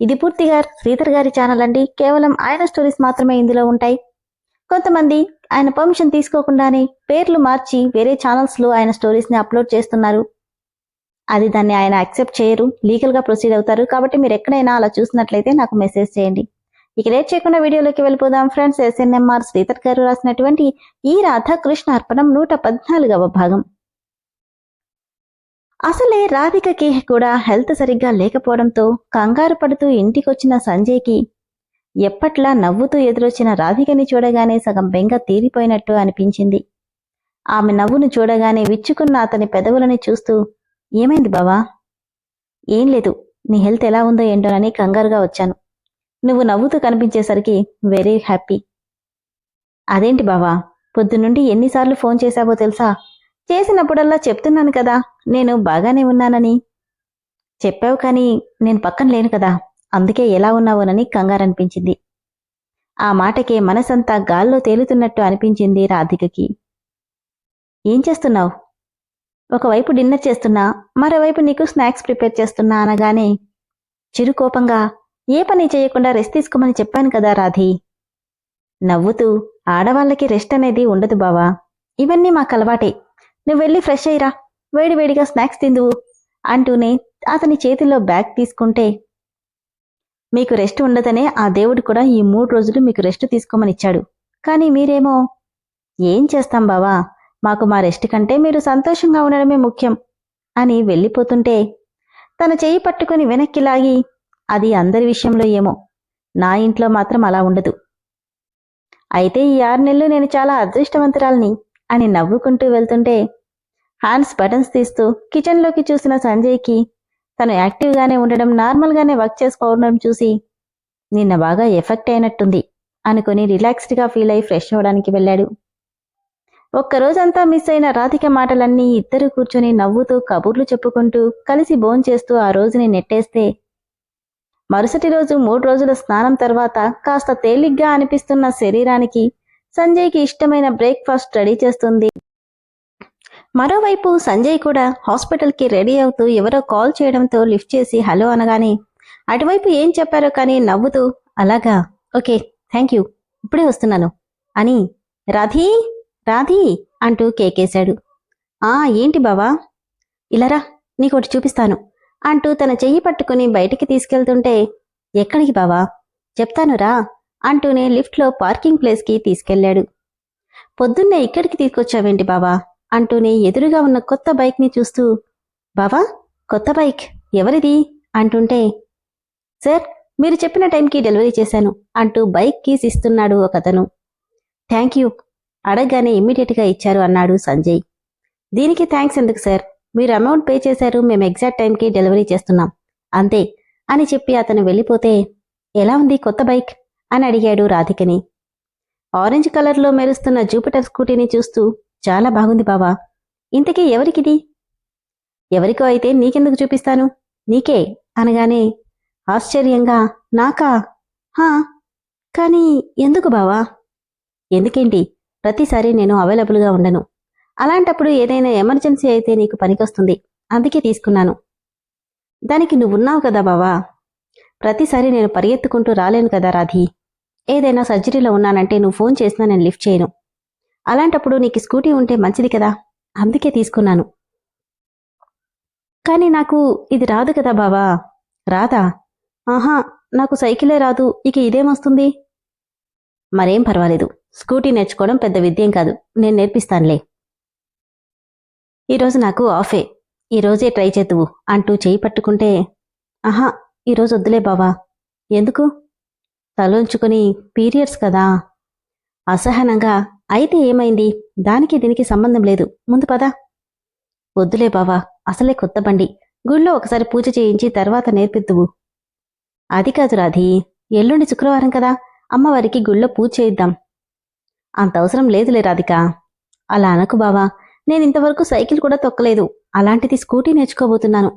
ఇది పూర్తిగా శ్రీధర్ గారి ఛానల్ అండి. కేవలం ఆయన స్టోరీస్ మాత్రమే ఇందులో ఉంటాయి. కొంతమంది ఆయన పర్మిషన్ తీసుకోకుండానే పేర్లు మార్చి వేరే ఛానల్స్లో ఆయన స్టోరీస్ని అప్లోడ్ చేస్తున్నారు. అది దాన్ని ఆయన యాక్సెప్ట్ చేయరు. లీగల్గా ప్రొసీడ్ అవుతారు. కాబట్టి మీరు ఎక్కడైనా అలా చూసినట్లయితే నాకు మెసేజ్ చేయండి. ఇక లేట్ చేయకుండా వీడియోలోకి వెళ్ళిపోదాం. ఫ్రెండ్స్ ఎస్ఎన్ఎంఆర్ శ్రీధర్ గారు రాసినటువంటి ఈ రాధాకృష్ణ అర్పణం నూట పద్నాలుగవ భాగం. అసలే రాధికకి కూడా హెల్త్ సరిగ్గా లేకపోవడంతో కంగారు పడుతూ ఇంటికొచ్చిన సంజయ్కి ఎప్పట్లా నవ్వుతూ ఎదురొచ్చిన రాధికని చూడగానే సగం బెంగ తీరిపోయినట్టు అనిపించింది. ఆమె నవ్వును చూడగానే విచ్చుకున్న అతని పెదవులని చూస్తూ ఏమైంది బావా? ఏం లేదు నీ హెల్త్ ఎలా ఉందో ఏంటోనని కంగారుగా వచ్చాను. నువ్వు నవ్వుతూ కనిపించేసరికి వెరీ హ్యాపీ. అదేంటి బావా? పొద్దునుండి ఎన్నిసార్లు ఫోన్ చేశావో తెలుసా? చేసినప్పుడల్లా చెప్తున్నాను కదా నేను బాగానే ఉన్నానని. చెప్పావు కానీ నేను పక్కన లేను కదా. అందుకే ఎలా ఉన్నావోనని కంగారనిపించింది. ఆ మాటకే మనసంతా గాల్లో తేలుతున్నట్టు అనిపించింది రాధికకి. ఏం చేస్తున్నావు? ఒకవైపు డిన్నర్ చేస్తున్నా మరోవైపు నీకు స్నాక్స్ ప్రిపేర్ చేస్తున్నా అనగానే చిరుకోపంగా ఏ పని చేయకుండా రెస్ట్ తీసుకోమని చెప్పాను కదా రాధి. నవ్వుతూ ఆడవాళ్ళకి రెస్ట్ అనేది ఉండదు బావా. ఇవన్నీ మాకు అలవాటే నువ్వు వెళ్ళి ఫ్రెష్ అయ్యిరా. వేడివేడిగా స్నాక్స్ తిందువు అంటూనే అతని చేతిలో బ్యాగ్ తీసుకుంటే మీకు రెస్ట్ ఉండదనే ఆ దేవుడు కూడా ఈ మూడు రోజులు మీకు రెస్ట్ తీసుకోమనిచ్చాడు కానీ మీరేమో ఏం చేస్తాం బావా? మాకు మా రెస్ట్ కంటే మీరు సంతోషంగా ఉండడమే ముఖ్యం అని వెళ్ళిపోతుంటే తన చెయ్యి పట్టుకుని వెనక్కి లాగి అది అందరి విషయంలో ఏమో. నా ఇంట్లో మాత్రం అలా ఉండదు. అయితే ఈ ఆరు నెలలు నేను చాలా అదృష్టవంతురాల్ని అని నవ్వుకుంటూ వెళ్తుంటే హ్యాండ్స్ బటన్స్ తీస్తూ కిచెన్లోకి చూసిన సంజయ్కి తను యాక్టివ్గానే ఉండడం నార్మల్గానే వర్క్ చేసుకోవడం చూసి నిన్న బాగా ఎఫెక్ట్ అయినట్టుంది అనుకుని రిలాక్స్డ్గా ఫీల్ అయి ఫ్రెష్ అవ్వడానికి వెళ్ళాడు. ఒక్కరోజంతా మిస్ అయిన రాధిక మాటలన్నీ ఇద్దరు కూర్చొని నవ్వుతూ కబుర్లు చెప్పుకుంటూ కలిసి భోంచేస్తూ ఆ రోజుని నెట్టేస్తే మరుసటి రోజు మూడు రోజుల స్నానం తర్వాత కాస్త తేలిగ్గా అనిపిస్తున్న శరీరానికి సంజయ్కి ఇష్టమైన బ్రేక్ఫాస్ట్ రెడీ చేస్తుంది. మరోవైపు సంజయ్ కూడా హాస్పిటల్కి రెడీ అవుతూ ఎవరో కాల్ చేయడంతో లిఫ్ట్ చేసి హలో అనగానే అటువైపు ఏం చెప్పారో కానీ నవ్వుతూ అలాగా ఓకే థ్యాంక్ యూ ఇప్పుడే వస్తున్నాను అని రాధీ రాధీ అంటూ కేకేశాడు. ఆ ఏంటి బావా? ఇలారా నీకోటి చూపిస్తాను అంటూ తన చెయ్యి పట్టుకుని బయటికి తీసుకెళ్తుంటే ఎక్కడికి బావా? చెప్తాను రా అంటూనే లిఫ్ట్లో పార్కింగ్ ప్లేస్కి తీసుకెళ్ళాడు పొద్దున్నే ఇక్కడికి తీసుకొచ్చావేంటి బావా? అంటూనే ఎదురుగా ఉన్న కొత్త బైక్ని చూస్తూ బావా కొత్త బైక్ ఎవరిది? అంటుంటే సార్ మీరు చెప్పిన టైంకి డెలివరీ చేశాను అంటూ బైక్ కీస్ ఇస్తున్నాడు ఒకతను. థ్యాంక్ యూ అడగగానే ఇమ్మీడియట్గా ఇచ్చారు అన్నాడు సంజయ్. దీనికి థ్యాంక్స్ ఎందుకు సార్? మీరు అమౌంట్ పే చేశారు మేము ఎగ్జాక్ట్ టైంకి డెలివరీ చేస్తున్నాం. అంతే అని చెప్పి అతను వెళ్ళిపోతే ఎలా ఉంది కొత్త బైక్? అని అడిగాడు రాధికని. ఆరెంజ్ కలర్లో మెరుస్తున్న జూపిటర్ స్కూటీని చూస్తూ చాలా బాగుంది బావా. ఇంతకీ ఎవరికిది? ఎవరికో అయితే నీకెందుకు చూపిస్తాను? నీకే అనగానే ఆశ్చర్యంగా నాకా? హా కానీ ఎందుకు బావా? ఎందుకేంటి? ప్రతిసారి నేను అవైలబుల్గా ఉండను. అలాంటప్పుడు ఏదైనా ఎమర్జెన్సీ అయితే నీకు పనికొస్తుంది. అందుకే తీసుకున్నాను. దానికి నువ్వున్నావు కదా బావా? ప్రతిసారి నేను పరిగెత్తుకుంటూ రాలేను కదా రాధి. ఏదైనా సర్జరీలో ఉన్నానంటే నువ్వు ఫోన్ చేసినా నేను లిఫ్ట్ చేయను. అలాంటప్పుడు నీకు స్కూటీ ఉంటే మంచిది కదా? అందుకే తీసుకున్నాను. కానీ నాకు ఇది రాదు కదా బావా? రాదా? ఆహా నాకు సైకిలే రాదు. ఇక ఇదేమొస్తుంది మరేం పర్వాలేదు. స్కూటీ నేర్చుకోవడం పెద్ద విద్యం కాదు. నేను నేర్పిస్తానులే. ఈరోజు నాకు ఆఫే. ఈరోజే ట్రై చేతువు అంటూ చేయి పట్టుకుంటే ఆహా ఈరోజు వద్దులే బావా. ఎందుకు? తలోంచుకొని పీరియడ్స్ కదా? అసహనంగా అయితే ఏమైంది? దానికి దీనికి సంబంధం లేదు. ముందు పదా. వద్దులే బావా అసలే కొత్త బండి. గుళ్ళో ఒకసారి పూజ చేయించి తర్వాత నేర్పిద్దువు. అది కాదు రాధి ఎల్లుండి శుక్రవారం కదా. అమ్మవారికి గుళ్ళో పూజ చేయిద్దాం. అంత అవసరం లేదులే రాధిక. అలా అనకు బావా. నేను ఇంతవరకు సైకిల్ కూడా తొక్కలేదు. అలాంటిది స్కూటీ నేర్చుకోబోతున్నాను.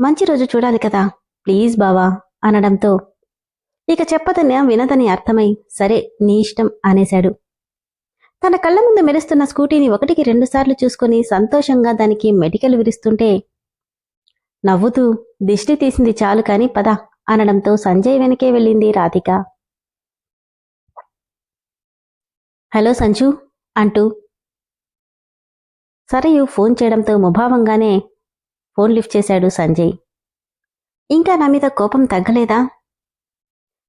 మంచి రోజు చూడాలి కదా. ప్లీజ్ బావా అనడంతో. ఇక చెప్పదన్న వినదని అర్థమై సరే నీ ఇష్టం అనేశాడు. తన కళ్ళ ముందు మెరుస్తున్న స్కూటీని ఒకటికి రెండుసార్లు చూసుకుని సంతోషంగా దానికి మెడికల్ విరుస్తుంటే నవ్వుతూ దిష్టి తీసింది చాలు కాని పద అనడంతో సంజయ్ వెనకే వెళ్ళింది రాధిక. హలో సంజు అంటూ. సరయు ఫోన్ చేయడంతో ముభావంగానే ఫోన్ లిఫ్ట్ చేశాడు సంజయ్. ఇంకా నా మీద కోపం తగ్గలేదా?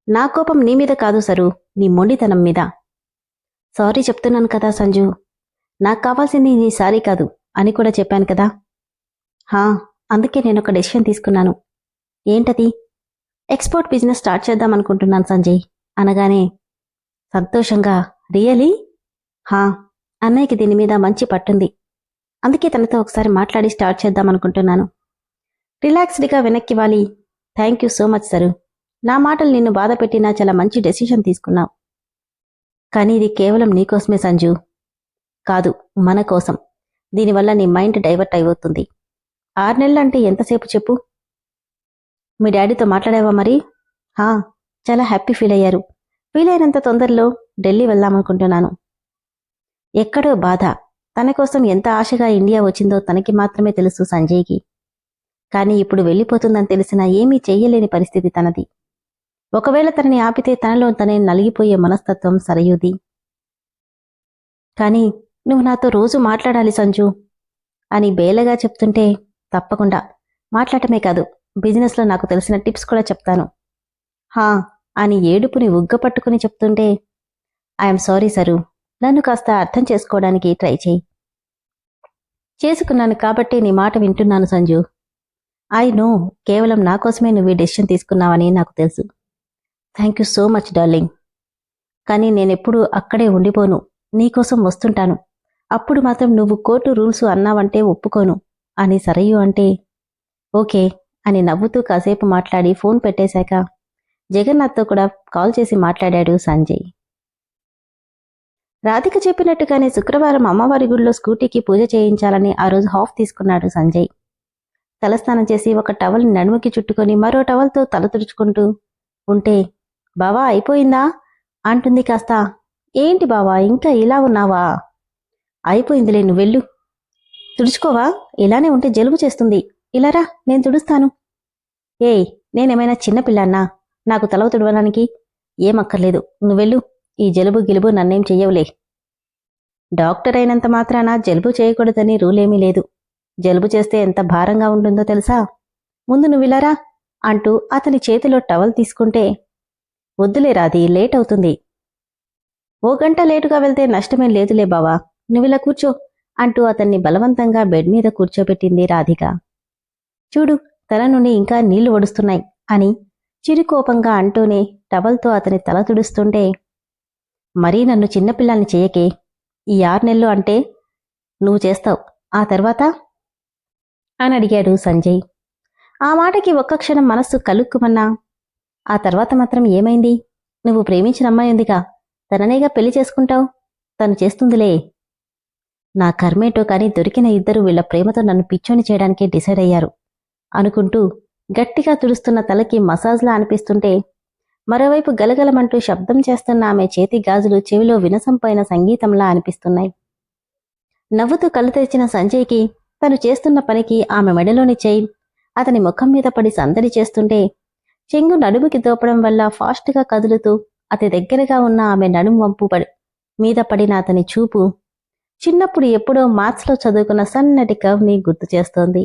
నా కోపం నీ మీద కాదు సరు నీ మొండితనం మీద. సారీ చెప్తున్నాను కదా సంజు. నాకు కావాల్సింది నీ సారీ కాదు అని కూడా చెప్పాను కదా. హా అందుకే నేను ఒక డెసిషన్ తీసుకున్నాను. ఏంటది? ఎక్స్పోర్ట్ బిజినెస్ స్టార్ట్ చేద్దాం అనుకుంటున్నాను సంజయ్ అనగానే సంతోషంగా రియలీ? హా అన్నయ్యకి దీని మీద మంచి పట్టుంది. అందుకే తనతో ఒకసారి మాట్లాడి స్టార్ట్ చేద్దాం అనుకుంటున్నాను. రిలాక్స్డ్గా వెనక్కి వాలి. Thank you so much sir. నా మాటలు నిన్ను బాధ పెట్టినా చాలా మంచి డెసిషన్ తీసుకున్నావు. కానీ ఇది కేవలం నీకోసమే సంజు. కాదు మన కోసం. దీనివల్ల నీ మైండ్ డైవర్ట్ అయిపోతుంది. ఆరు నెలలంటే ఎంతసేపు చెప్పు? మీ డాడీతో మాట్లాడావా మరి? హా చాలా హ్యాపీ ఫీల్ అయ్యారు. వీలైనంత తొందరలో ఢిల్లీ వెళ్దామనుకుంటున్నాను. ఎక్కడో బాధ. తన కోసం ఎంత ఆశగా ఇండియా వచ్చిందో తనకి మాత్రమే తెలుసు సంజయ్కి. కానీ ఇప్పుడు వెళ్ళిపోతుందని తెలిసినా ఏమీ చెయ్యలేని పరిస్థితి తనది. ఒకవేళ తనని ఆపితే తనలో తనే నలిగిపోయే మనస్తత్వం సరయుది. కానీ నువ్వు నాతో రోజు మాట్లాడాలి సంజు అని బేలగా చెప్తుంటే తప్పకుండా. మాట్లాడటమే కాదు బిజినెస్లో నాకు తెలిసిన టిప్స్ కూడా చెప్తాను. హా అని ఏడుపుని ఉగ్గపట్టుకుని చెప్తుంటే ఐఎమ్ సారీ సరు నన్ను కాస్త అర్థం చేసుకోవడానికి ట్రై చేయి. చేసుకున్నాను కాబట్టి నీ మాట వింటున్నాను సంజు. ఐ నో కేవలం నా కోసమే నువ్వు ఈ డెసిషన్ తీసుకున్నావని నాకు తెలుసు. Thank you so much darling కానీ నేనెప్పుడు అక్కడే ఉండిపోను. నీకోసం వస్తుంటాను. అప్పుడు మాత్రం నువ్వు కోర్టు రూల్స్ అన్నావంటే ఒప్పుకోను. అని సరయు అంటే ఓకే అని నవ్వుతూ కాసేపు మాట్లాడి ఫోన్ పెట్టేశాక జగన్నాథ్తో కూడా కాల్ చేసి మాట్లాడాడు సంజయ్. రాధిక చెప్పినట్టుగానే శుక్రవారం అమ్మవారి గుడిలో స్కూటీకి పూజ చేయించాలని ఆ రోజు హాఫ్ తీసుకున్నాడు సంజయ్. తలస్నానం చేసి ఒక టవల్ని నడుముకి చుట్టుకొని మరో టవల్తో తల తుడుచుకుంటూ ఉంటే బావా అయిపోయిందా? అంటుంది కాస్త. ఏంటి బావా ఇంకా ఇలా ఉన్నావా? అయిపోయిందిలే నువ్వు వెళ్ళు. తుడుచుకోవా? ఇలానే ఉంటే జలుబు చేస్తుంది. ఇలారా నేను తుడుస్తాను. ఏయ్ నేనేమైనా చిన్నపిల్లన్నా నాకు తలవ తుడవడానికి ఏమక్కర్లేదు. నువ్వెళ్ళు ఈ జలుబు గిలుబు నన్నేం చెయ్యవులే. డాక్టర్ అయినంత మాత్రాన జలుబు చేయకూడదని రూలేమీ లేదు. జలుబు చేస్తే ఎంత భారంగా ఉంటుందో తెలుసా? ముందు నువ్విలారా అంటూ అతని చేతిలో టవల్ తీసుకుంటే వద్దులే రాది లేట్ అవుతుంది. ఓ గంట లేటుగా వెళ్తే నష్టమేం లేదులే బావా. నువ్విలా కూర్చో అంటూ అతన్ని బలవంతంగా బెడ్ మీద కూర్చోబెట్టింది రాధిక. చూడు తల నుండి ఇంకా నీళ్ళు ఒడుస్తున్నాయి అని చిరుకోపంగా అంటూనే టవల్తో అతని తల తుడుస్తుంటే మరీ నన్ను చిన్నపిల్లల్ని చేయకే. ఈ ఆరు నెలలు అంటే నువ్వు చేస్తావు. ఆ తర్వాత? అని అడిగాడు సంజయ్. ఆ మాటకి ఒక్క క్షణం మనస్సు కలుక్కుమన్నా ఆ తర్వాత మాత్రం ఏమైంది? నువ్వు ప్రేమించిన అమ్మాయి ఉందిగా. తననేగా పెళ్ళి చేసుకుంటావు? తను చేస్తుందిలే. నా కర్మేటో కానీ దొరికిన ఇద్దరు వీళ్ళ ప్రేమతో నన్ను పిచ్చోని చేయడానికే డిసైడ్ అయ్యారు. అనుకుంటూ గట్టిగా తుడుస్తున్న తలకి మసాజ్లా అనిపిస్తుంటే మరోవైపు గలగలమంటూ శబ్దం చేస్తున్న ఆమె చేతి గాజులు చెవిలో వినసంపైన సంగీతంలా అనిపిస్తున్నాయి. నవ్వుతూ కళ్ళు తెరిచిన సంజయ్కి తను చేస్తున్న పనికి ఆమె మెడలోని చైన్ అతని ముఖం మీద పడి సందడి చేస్తుంటే చెంగు నడుముకి దోపడం వల్ల ఫాస్ట్గా కదులుతూ అతి దగ్గరగా ఉన్న ఆమె నడుము వంపు పడి మీద పడిన అతని చూపు చిన్నప్పుడు ఎప్పుడో మాథ్స్లో చదువుకున్న సన్నటి కవ్ని గుర్తు చేస్తోంది.